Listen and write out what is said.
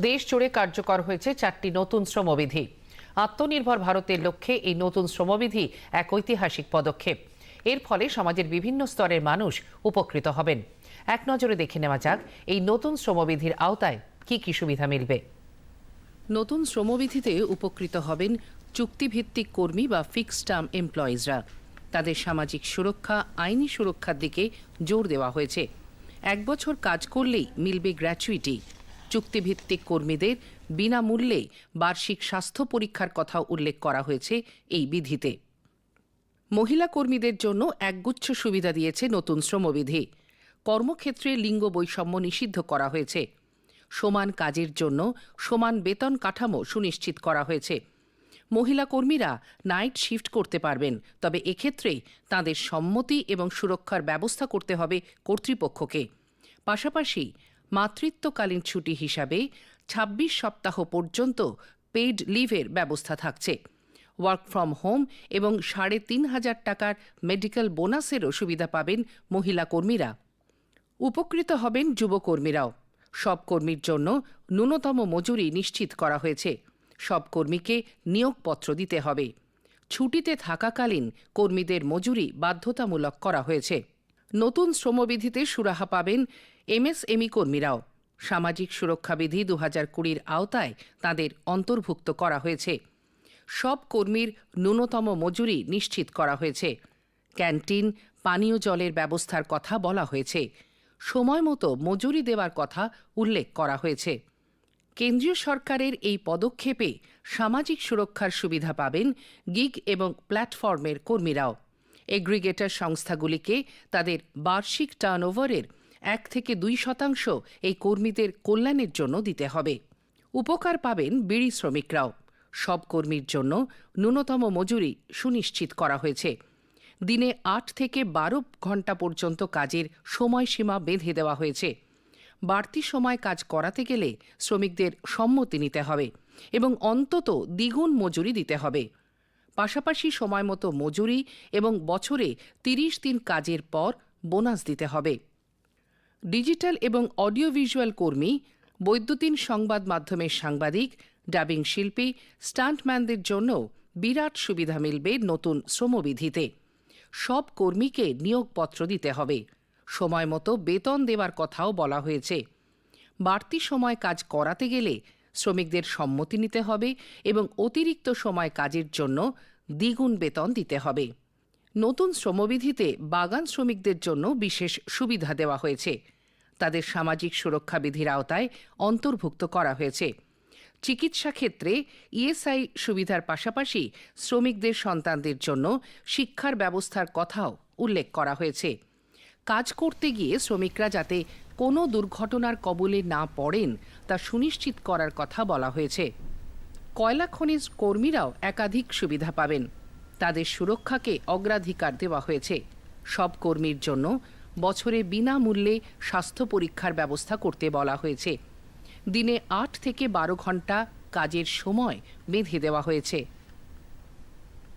দেশ জুড়ে কার্যকর হয়েছে চারটি নতুন শ্রমবিধি। আত্মনির্ভর ভারতের লক্ষ্যে এই নতুন শ্রমবিধি এক ঐতিহাসিক পদক্ষেপ। এর ফলে সমাজের বিভিন্ন স্তরের মানুষ উপকৃত হবেন। এক নজরে দেখে নেওয়া যাক, এই নতুন শ্রমবিধির আওতায় কি কি সুবিধা মিলবে। নতুন শ্রমবিধিতে উপকৃত হবেন চুক্তিভিত্তিক কর্মী বা ফিক্সড টার্ম এমপ্লয়িজরা তাদের সামাজিক সুরক্ষা, আইনি সুরক্ষার দিকে জোর দেওয়া হয়েছে। এক বছর কাজ করলেই মিলবে গ্র্যাচুইটি চুক্তিভিত্তিক কর্মীদের বিনামূল্যে বার্ষিক স্বাস্থ্য পরীক্ষার কথা উল্লেখ করা হয়েছে এই বিধিতে। মহিলা কর্মীদের জন্য একগুচ্ছ সুবিধা দিয়েছে নতুন শ্রমবিধি। কর্মক্ষেত্রে লিঙ্গ বৈষম্য নিষিদ্ধ করা হয়েছে। সমান কাজের জন্য সমান বেতন কাঠামো সুনিশ্চিত করা হয়েছে। মহিলা কর্মীরা নাইট শিফট করতে পারবেন, তবে এক্ষেত্রে তাদের সম্মতি এবং সুরক্ষার ব্যবস্থা করতে হবে কর্তৃপক্ষকে। পাশাপাশি মাতৃত্বকালীন ছুটি হিসাবে ২৬ সপ্তাহ পর্যন্ত পেইড লিভের ব্যবস্থা থাকছে। ওয়ার্ক ফ্রম হোম এবং সাড়ে তিন হাজার টাকার মেডিকেল বোনাসেরও সুবিধা পাবেন মহিলা কর্মীরা। উপকৃত হবেন যুবকর্মীরাও সব কর্মীর জন্য ন্যূনতম মজুরি নিশ্চিত করা হয়েছে। সব কর্মীকে নিয়োগপত্র দিতে হবে। ছুটিতে থাকাকালীন কর্মীদের মজুরি বাধ্যতামূলক করা হয়েছে। নতুন শ্রমবিধিতে সুরাহা পাবেন এমএসএমই কর্মীরাও। সামাজিক সুরক্ষা বিধি দু হাজার কুড়ির আওতায় তাদের অন্তর্ভুক্ত করা হয়েছে। সব কর্মীর ন্যূনতম মজুরি নিশ্চিত করা হয়েছে। ক্যান্টিন, পানীয় জলের ব্যবস্থার কথা বলা হয়েছে। সময় মতো মজুরি দেওয়ার কথা উল্লেখ করা হয়েছে। কেন্দ্রীয় সরকারের এই পদক্ষেপে সামাজিক সুরক্ষার সুবিধা পাবেন গিগ এবং প্ল্যাটফর্মের কর্মীরাও। এগ্রিগেটর সংস্থাগুলিকে তাদের বার্ষিক টার্নওভারের এক থেকে দুই শতাংশ এই কর্মীদের কল্যাণের জন্য দিতে হবে। উপকার পাবেন বিড়ি শ্রমিকরাও। সব কর্মীর জন্য ন্যূনতম মজুরি সুনিশ্চিত করা হয়েছে। দিনে আট থেকে বারো ঘণ্টা পর্যন্ত কাজের সময়সীমা বেঁধে দেওয়া হয়েছে। বাড়তি সময় কাজ করাতে গেলে শ্রমিকদের সম্মতি নিতে হবে এবং অন্তত দ্বিগুণ মজুরি দিতে হবে। পাশাপাশি সময় মতো মজুরি এবং বছরে তিরিশ দিন কাজের পর বোনাস দিতে হবে। ডিজিটাল এবং অডিও ভিজুয়াল কর্মী, বৈদ্যুতিন সংবাদ মাধ্যমের সাংবাদিক, ডাবিং শিল্পী, স্টান্টম্যানদের জন্য বিরাট সুবিধা মিলবে নতুন শ্রমবিধিতে। সব কর্মীকে নিয়োগপত্র দিতে হবে। সময় মতো বেতন দেওয়ার কথাও বলা হয়েছে। বাড়তি সময় কাজ করাতে গেলে শ্রমিকদের সম্মতি নিতে হবে এবং অতিরিক্ত সময় কাজের জন্য দ্বিগুণ বেতন দিতে হবে। নতুন শ্রমবিধিতে বাগান শ্রমিকদের জন্য বিশেষ সুবিধা দেওয়া হয়েছে। তাদের সামাজিক সুরক্ষা বিধির আওতায় অন্তর্ভুক্ত করা হয়েছে। চিকিৎসা ক্ষেত্রে ইএসআই সুবিধার পাশাপাশি শ্রমিকদের সন্তানদের জন্য শিক্ষার ব্যবস্থার কথাও উল্লেখ করা হয়েছে। কাজ করতে গিয়ে শ্রমিকরা যাতে কোনো দুর্ঘটনার কবলে না পড়েন তা সুনিশ্চিত করার কথা বলা হয়েছে। কয়লা খনিজ কর্মীরাও একাধিক সুবিধা পাবেন। তাদের সুরক্ষাকে অগ্রাধিকার দেওয়া হয়েছে। সব কর্মীর জন্য বছরে বিনামূল্যে স্বাস্থ্য পরীক্ষার ব্যবস্থা করতে বলা হয়েছে। দিনে আট থেকে বারো ঘণ্টা কাজের সময় বেঁধে দেওয়া হয়েছে।